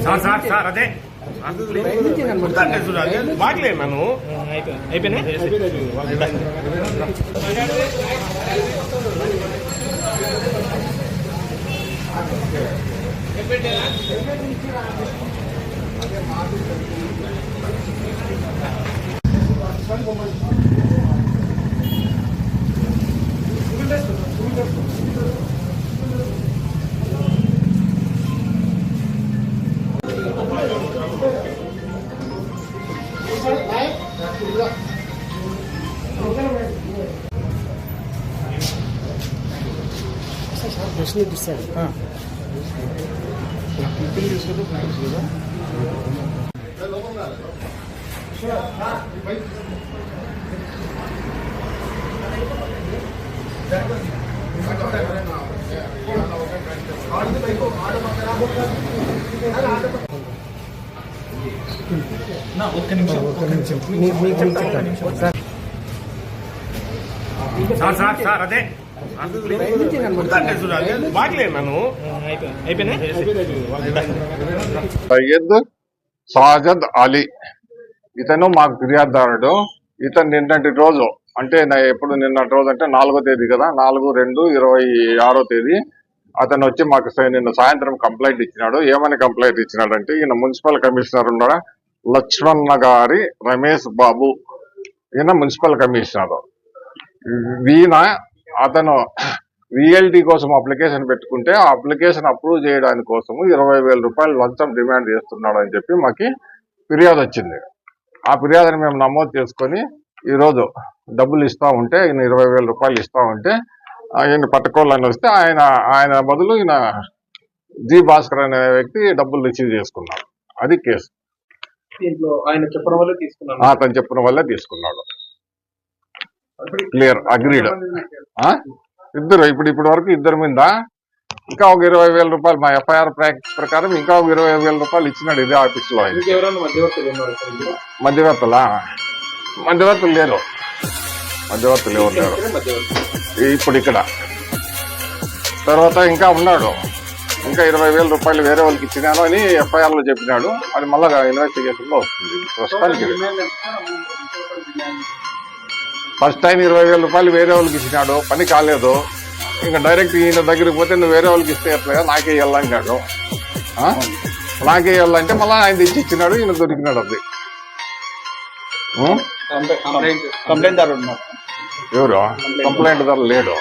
Sir sir sir అదే. దాన్నే చూడాలి బాగలే నన్ను అయిపోయినా సార్ సార్ సార్ అదే దాన్నే చూడాలి బాగలే నన్ను అయిపోయినా సయ్యద్ సాజద్ అలీ. ఇతను మాకు ఫిర్యాదుదారుడు. ఇతను నిన్నటి రోజు అంటే నా- ఎప్పుడు నిన్నటి రోజు అంటే నాలుగో తేదీ కదా నాలుగు రెండు ఇరవై ఆరో తేదీ అతను వచ్చి మాకు నిన్న సాయంత్రం కంప్లైంట్ ఇచ్చినాడు. ఏమని కంప్లైంట్ ఇచ్చినాడు అంటే ఈయన మున్సిపల్ కమిషనర్ ఉన్నాడు? లక్ష్మణ గారి రమేష్ బాబు. ఈయన మున్సిపల్ కమిషనర్. ఈయన అతను విఎల్డి కోసం అప్లికేషన్ పెట్టుకుంటే ఆ అప్లికేషన్ అప్రూవ్ చేయడానికి కోసము ఇరవై వేల రూపాయలు లంచం డిమాండ్ చేస్తున్నాడు అని చెప్పి మాకి ఫిర్యాదు వచ్చింది. ఆ ఫిర్యాదుని మేము నమోదు చేసుకొని ఈ రోజు డబ్బులు ఇస్తా ఉంటే ఈయన ఇరవై వేల రూపాయలు ఇస్తా ఉంటే ఆయన పట్టుకోవాలని వస్తే ఆయన ఆయన బదులు ఈయన జి భాస్కర్ అనే వ్యక్తి డబ్బులు రిసీవ్ చేసుకున్నాడు. అది కేసు. ఆయన చెప్పడం వల్ల తీసుకున్నాను అతను చెప్పిన వల్లే తీసుకున్నాడు. క్లియర్ అగ్రీడ్ ఇద్దరు ఇప్పుడు ఇప్పటి వరకు ఇద్దరి మీద ఇంకా ఒక ఇరవై వేల రూపాయలు మా ఎఫ్ఐఆర్ ప్రకారం ఇంకా ఒక ఇరవై వేల రూపాయలు ఇచ్చినాడు ఇదే ఆఫీస్లో మధ్యవర్తులు? మధ్యవర్తులా? లేరు. మధ్యవర్తులు ఎవరు లేరు? ఇప్పుడు ఇక్కడ. తర్వాత ఇంకా ఉన్నాడు. ఇంకా ఇరవై వేల రూపాయలు వేరే వాళ్ళకి ఇచ్చినాను అని ఎఫ్ఐఆర్లో చెప్పినాడు. అది మళ్ళా ఇన్వెస్టిగేషన్లో వస్తుంది. ప్రస్తుతానికి. ఫస్ట్ టైం ఇరవై వేల రూపాయలు వేరే వాళ్ళకి ఇచ్చినాడు పని కాలేదు. ఇంకా డైరెక్ట్ ఈయన దగ్గరికి పోతే నువ్వు వేరే వాళ్ళకి ఇస్తే ఎట్లా? నాకే ఆ? నాకే ఇవ్వాలంటే మళ్ళీ ఆయన తెచ్చి ఇచ్చినాడు ఈయన దొరికినాడు అది? కంప్లైంట్ ఎవరు? కంప్లైంట్ ధర లేడు.